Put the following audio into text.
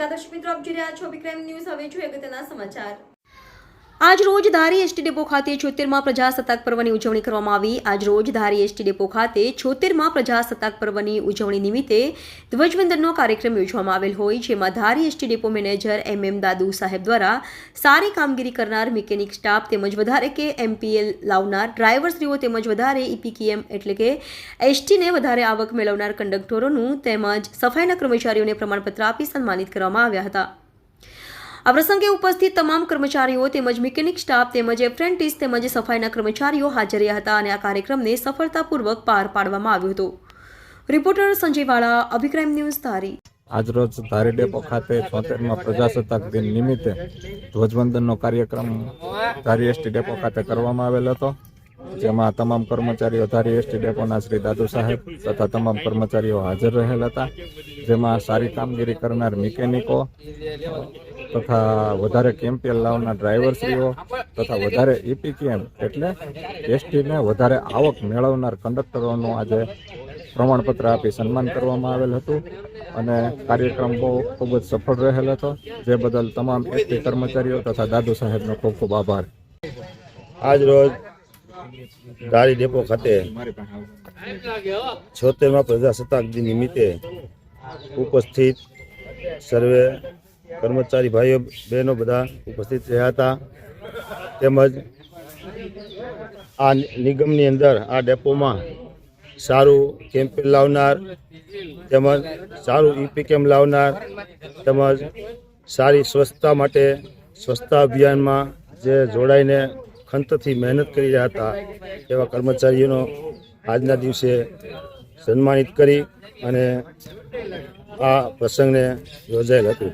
નમસ્કાર દર્શક મિત્રો આપ જોઈ રહ્યા છો વિક્રમ ન્યૂઝ. હવે જોઈએ અગત્યના સમાચાર. આજ રોજ ધારી એસટી ડેપો ખાતે છોતેરમાં પ્રજાસત્તાક પર્વની ઉજવણી કરવામાં આવી. આજ રોજ ધારી એસટી ડેપો ખાતે છોતેરમાં પ્રજાસત્તાક પર્વની ઉજવણી નિમિત્તે ધ્વજવંદનનો કાર્યક્રમ યોજવામાં આવેલ હોય, જેમાં Dhari ST depot manager M M Dadu saheb દ્વારા સારી કામગીરી કરનાર મિકેનિક સ્ટાફ તેમજ વધારે કે એમપીએલ લાવનાર ડ્રાઈવરશ્રીઓ તેમજ વધારે ઇપીકેએમ એટલે કે એસટીને વધારે આવક મેળવનાર કંડક્ટરોનું તેમજ સફાઈના કર્મચારીઓને પ્રમાણપત્ર આપી સન્માનિત કરવામાં આવ્યા હતા. આ પ્રસંગે ઉપસ્થિત તમામ કર્મચારીઓ તેમજ મિકેનિક સ્ટાફ તેમજ એપ્રેન્ટિસ તેમજ સફાઈના કર્મચારીઓ હાજર રહ્યા હતા અને આ કાર્યક્રમને સફળતાપૂર્વક પાર પાડવામાં આવ્યો હતો. રિપોર્ટર સંજય વાળા, અભિક્રાઇમ ન્યૂઝ ધારી. આજરોજ ધારી ડેપો ખાતે છોતેરમાં પ્રજાસત્તાક દિન નિમિત્તે ધ્વજવંદનનો કાર્યક્રમ ધારી એસટી ડેપો ખાતે કરવામાં આવેલ હતો. જેમાં તમામ કર્મચારીઓ ધારી એસટી ડેપોના શ્રી દાદુ સાહેબ તથા તમામ કર્મચારીઓ હાજર રહેલ હતા. જેમાં સારી કામગીરી કરનાર મિકેનિકો તથા વધારે કેમ્પિયલ લાવના ડ્રાઈવરશ્રીઓ તથા વધારે ઇપીકેએમ એટલે એસટીને વધારે આવક મેળવનાર કંડક્ટરોનું આજે પ્રમાણપત્ર આપી સન્માન કરવામાં આવેલ હતું અને કાર્યક્રમ બહુ ખૂબ જ સફળ રહેલ હતો. જે બદલ તમામ એસટી કર્મચારીઓ તથા દાદુ સાહેબનો ખૂબ ખૂબ આભાર. આજ રોજ ગાડી ડેપો ખાતે છોતેરમાં પ્રજાસત્તાક દિન નિમિત્તે ઉપસ્થિત સર્વે કર્મચારી ભાઈઓ, બહેનો બધા ઉપસ્થિત રહ્યા હતા. તેમજ આ નિગમની અંદર, આ ડેપોમાં સારું કેમ્પેન લાવનાર, તેમજ સારું ઈપીકેમ લાવનાર, તેમજ સારી સ્વચ્છતા માટે સ્વચ્છતા અભિયાનમાં જે જોડાઈને ખંતથી મહેનત કરી રહ્યા હતા, એવા કર્મચારીઓનો આજના દિવસે સન્માનિત કરી અને આ પ્રસંગને યોજાયેલ હતું.